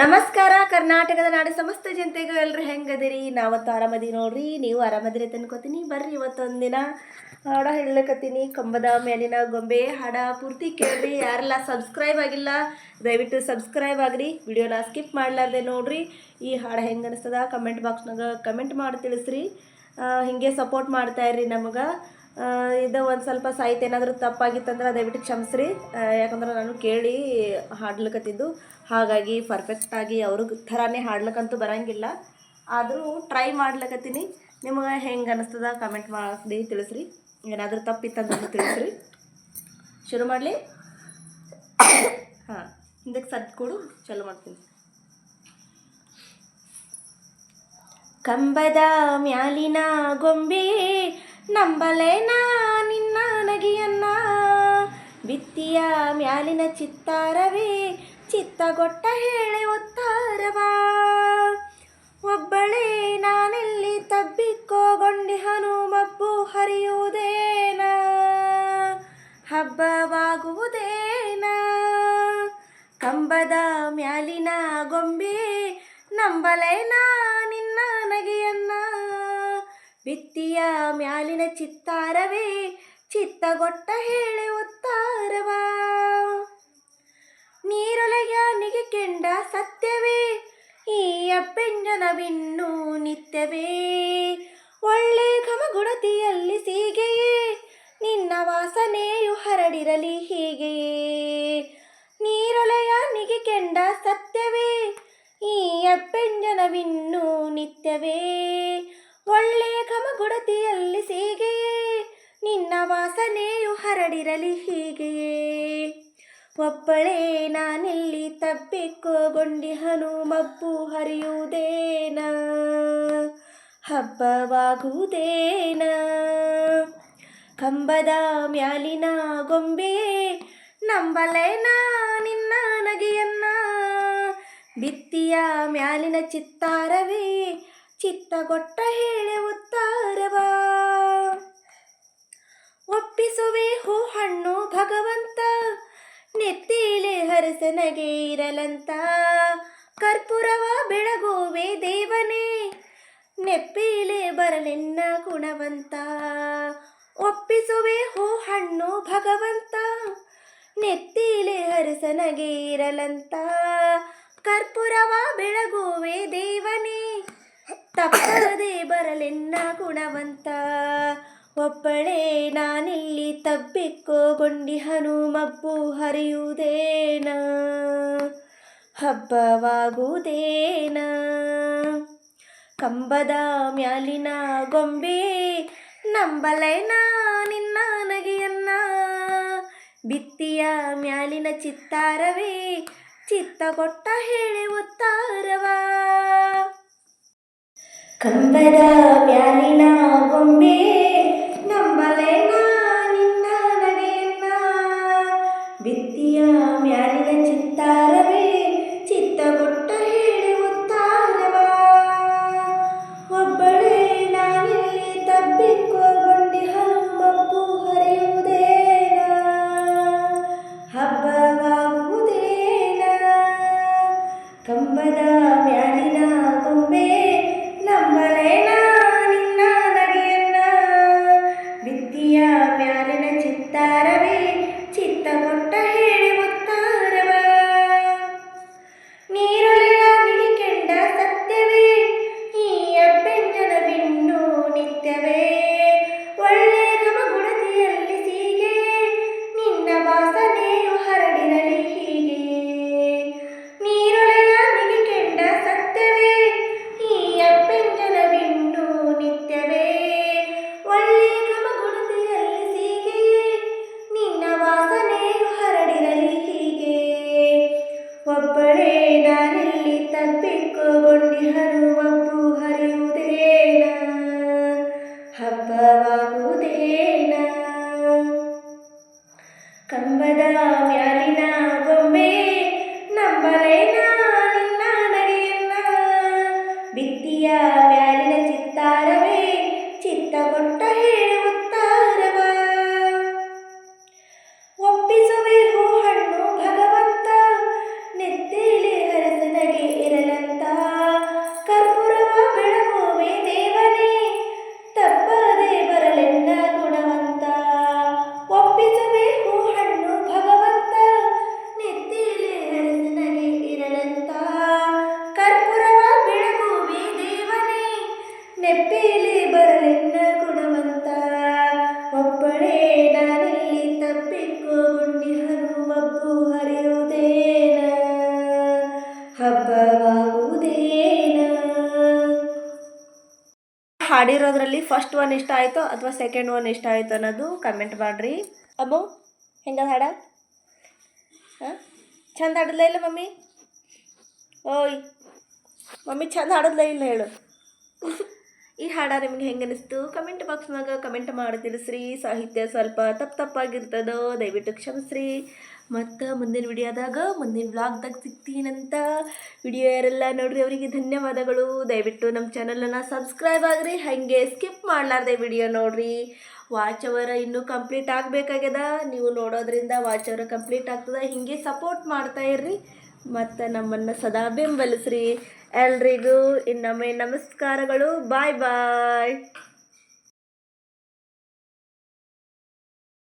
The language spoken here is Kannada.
ನಮಸ್ಕಾರ, ಕರ್ನಾಟಕದ ನಾಡು ಸಮಸ್ತ ಜನತೆಗೂ ಎಲ್ಲರೂ ಹೆಂಗದಿರಿ? ನಾವತ್ತು ಆರಾಮದಿ ನೋಡ್ರಿ, ನೀವು ಆರಾಮದಿರಿ ಅಂತ ಬರ್ರಿ ಇವತ್ತೊಂದಿನ, ಹಾಡ ಹೇಳಕತ್ತೀನಿ. ಕಂಬದ ಮೇಲಿನ ಗೊಂಬೆ, ಹಾಡ ಪೂರ್ತಿ ಕೇಳ್ರಿ. ಯಾರೆಲ್ಲ ಸಬ್ಸ್ಕ್ರೈಬ್ ಆಗಿಲ್ಲ, ದಯವಿಟ್ಟು ಸಬ್ಸ್ಕ್ರೈಬ್ ಆಗ್ರಿ. ವಿಡಿಯೋನ ಸ್ಕಿಪ್ ಮಾಡ್ಲಾರ್ದೆ ನೋಡ್ರಿ. ಈ ಹಾಡು ಹೆಂಗೆ ಅನಿಸ್ತದ? ಕಮೆಂಟ್ ಬಾಕ್ಸ್ನಾಗ ಕಮೆಂಟ್ ಮಾಡಿ ತಿಳಿಸ್ರಿ. ಹಿಂಗೆ ಸಪೋರ್ಟ್ ಮಾಡ್ತಾ ಇರ್ರಿ ನಮಗೆ. ಇದು ಒಂದು ಸ್ವಲ್ಪ ಸಾಹಿತ್ಯ ಏನಾದರೂ ತಪ್ಪಾಗಿತ್ತಂದ್ರೆ ದಯವಿಟ್ಟು ಕ್ಷಮಿಸ್ರಿ. ಯಾಕಂದ್ರೆ ನಾನು ಕೇಳಿ ಹಾಡ್ಲಿಕತ್ತಿದ್ದು. ಹಾಗಾಗಿ ಪರ್ಫೆಕ್ಟಾಗಿ ಅವ್ರಿಗೆ ಥರನೇ ಹಾಡ್ಲಿಕ್ಕಂತೂ ಬರಂಗಿಲ್ಲ. ಆದರೂ ಟ್ರೈ ಮಾಡ್ಲಕತ್ತೀನಿ. ನಿಮಗೆ ಹೆಂಗೆ ಅನ್ನಿಸ್ತದ ಕಮೆಂಟ್ ಮಾಡಿ ತಿಳಿಸ್ರಿ. ಏನಾದರೂ ತಪ್ಪಿತ್ತಂದ್ರೆ ತಿಳಿಸ್ರಿ. ಶುರು ಮಾಡಲಿ? ಹಾಂ, ಹಿಂದಕ್ಕೆ ಸದ್ದು ಕೊಡು, ಚಲೋ ಮಾಡ್ತೀನಿ. ಕಂಬದ ಮ್ಯಾಲಿನ ಗೊಂಬೆ ನಂಬಲೇನ ನಿನ್ನ ನಗಿಯನ್ನ. ಬಿತ್ತಿಯ ಮ್ಯಾಲಿನ ಚಿತ್ತಾರವೇ, ಚಿತ್ತಗೊಟ್ಟ ಹೇಳಿ ಒತ್ತಾರವಾ. ಒಬ್ಬಳೇ ನಾನೆಲ್ಲಿ ತಬ್ಬಿಕ್ಕೋಗೊಂಡಿ ಮಬ್ಬು ಹರಿಯುವುದೇನ. ಹಬ್ಬವಾಗುವುದೇನ. ಕಂಬದ ಮ್ಯಾಲಿನ ಗೊಂಬೆ ನಂಬಲೇನಾ ನಿನ್ನ ನಗೆಯನ್ನ. ಬಿತ್ತಿಯ ಮ್ಯಾಲಿನ ಚಿತ್ತಾರವೇ, ಚಿತ್ತಗೊಟ್ಟ ಹೇಳಿ ಉತ್ತಾರವಾ ನಿಗೆ ಕೆಂಡ ಸತ್ಯವೇ, ಈ ಅಪ್ಪೆಂಜನವಿನ್ನು ನಿತ್ಯವೇ. ಒಳ್ಳೆ ಘಮಗುಡತಿಯಲ್ಲಿ ಸೀಗೆಯೇ, ನಿನ್ನ ವಾಸನೆಯು ಹರಡಿರಲಿ ಹೀಗೆಯೇ. ನೀರೊಳೆಯಾನಿಗೆ ಕೆಂಡ ಸತ್ಯವೇ, ಈ ಅಪ್ಪೆಂಜನವಿನ್ನು ನಿತ್ಯವೇ. ವಾಸನೆಯು ಹರಡಿರಲಿ ಹೀಗೆಯೇ. ಒಬ್ಬಳೇ ನಾನೆಲ್ಲಿ ತಬ್ಬಿಕೋಗೊಂಡಿಹನು ಹನುಮಬ್ಬು ಹರಿಯುವುದೇನ? ಹಬ್ಬವಾಗುವುದೇನ? ಕಂಬದ ಮ್ಯಾಲಿನ ಗೊಂಬೆಯೇ ನಂಬಲೇನ ನಿನ್ನ ನಗೆಯನ್ನ. ಬಿತ್ತಿಯ ಮ್ಯಾಲಿನ ಚಿತ್ತಾರವೇ, ಚಿತ್ತಗೊಟ್ಟ ಹೇಳೆ ಉತ್ತಾರವಾ ಒಪ್ಪಿಸುವೆ ಹೂ ಹಣ್ಣು ಭಗವಂತ ನೆತ್ತಿಲೆ ಹರಸನಗೆ ಇರಲಂತ ಕರ್ಪೂರವ ಬೆಳಗೋವೆ ದೇವನೇ, ನೆಪ್ಪಿಲೆ ಬರಲೆನ್ನ ಗುಣವಂತ. ಒಪ್ಪಿಸುವೆ ಹೋ ಹಣ್ಣು ಭಗವಂತ, ನೆತ್ತಿಲೆ ಹರಸನಗೆ ಇರಲಂತ. ಕರ್ಪೂರವ ಬೆಳಗುವೆ ದೇವನೇ, ತಪ್ಪದೆ ಬರಲೆನ್ನ ಗುಣವಂತ. ಒಬ್ಬಳೇ ನಾನಿಲ್ಲಿ ತಬ್ಬಿಕ್ಕೋ ಗೊಂಡಿ ಹನುಮಬ್ಬು ಹರಿಯುವುದೇನ? ಹಬ್ಬವಾಗುವುದೇನ? ಕಂಬದ ಮ್ಯಾಲಿನ ಗೊಂಬೆ, ನಂಬಲೈನ ನಿನ್ನ ನಗೆಯನ್ನ? ಬಿತ್ತಿಯ ಮ್ಯಾಲಿನ ಚಿತ್ತಾರವೇ ಚಿತ್ತ ಕೊಟ್ಟ ಹೇಳಿ ಉತ್ತಾರವ ಕಂಬದ ಮ್ಯಾಲಿನ ಗೊಂಬೆ, ನಂಬಲೇನ ಬಿತ್ತಿಯ ಹಾಡಿರೋದ್ರಲ್ಲಿ ಫಸ್ಟ್ ಒನ್ ಇಷ್ಟ ಆಯಿತು ಅಥವಾ ಸೆಕೆಂಡ್ ಒನ್ ಇಷ್ಟ ಆಯಿತು ಅನ್ನೋದು ಕಮೆಂಟ್ ಮಾಡಿರಿ. ಅಬ್ಬು ಹೆಂಗದ ಹಾಡ? ಹಾಂ? ಚಂದ ಹಾಡಿದ್ಲ ಇಲ್ಲ ಮಮ್ಮಿ? ಓಯ್, ಮಮ್ಮಿ ಚಂದ ಹಾಡಿದ್ಲ ಇಲ್ಲ ಹೇಳು. ಈ ಹಾಡ ನಿಮ್ಗೆ ಹೆಂಗೆ ಅನಿಸ್ತು? ಕಮೆಂಟ್ ಬಾಕ್ಸ್ನಾಗ ಕಮೆಂಟ್ ಮಾಡಿ ತಿಳಿಸ್ರಿ. ಸಾಹಿತ್ಯ ಸ್ವಲ್ಪ ತಪ್ಪು ತಪ್ಪಾಗಿರ್ತದೋ ದಯವಿಟ್ಟು ಕ್ಷಮಿಸ್ರಿ. ಮತ್ತು ಮುಂದಿನ ವಿಡಿಯೋದಾಗ ಮುಂದಿನ ವ್ಲಾಗ್ದಾಗ ಸಿಗ್ತೀನಂತ ವಿಡಿಯೋ ಯಾರೆಲ್ಲ ನೋಡ್ರಿ. ಅವರಿಗೆ ಧನ್ಯವಾದಗಳು. ದಯವಿಟ್ಟು ನಮ್ಮ ಚಾನಲನ್ನು ಸಬ್ಸ್ಕ್ರೈಬ್ ಆಗ್ರಿ. ಹಾಗೆ ಸ್ಕಿಪ್ ಮಾಡಲಾರ್ದೆ ವಿಡಿಯೋ ನೋಡ್ರಿ. ವಾಚ್ ಅವರ ಇನ್ನೂ ಕಂಪ್ಲೀಟ್ ಆಗಬೇಕಾಗ್ಯದ. ನೀವು ನೋಡೋದ್ರಿಂದ ವಾಚ್ ಅವರ ಕಂಪ್ಲೀಟ್ ಆಗ್ತದೆ. ಹೀಗೆ ಸಪೋರ್ಟ್ ಮಾಡ್ತಾ ಇರ್ರಿ. ಮತ್ತು ನಮ್ಮನ್ನು ಸದಾ ಬೆಂಬಲಿಸ್ರಿ. ಎಲ್ರಿಗೂ ಇನ್ನೊಮ್ಮೆ ನಮಸ್ಕಾರಗಳು. ಬಾಯ್ ಬಾಯ್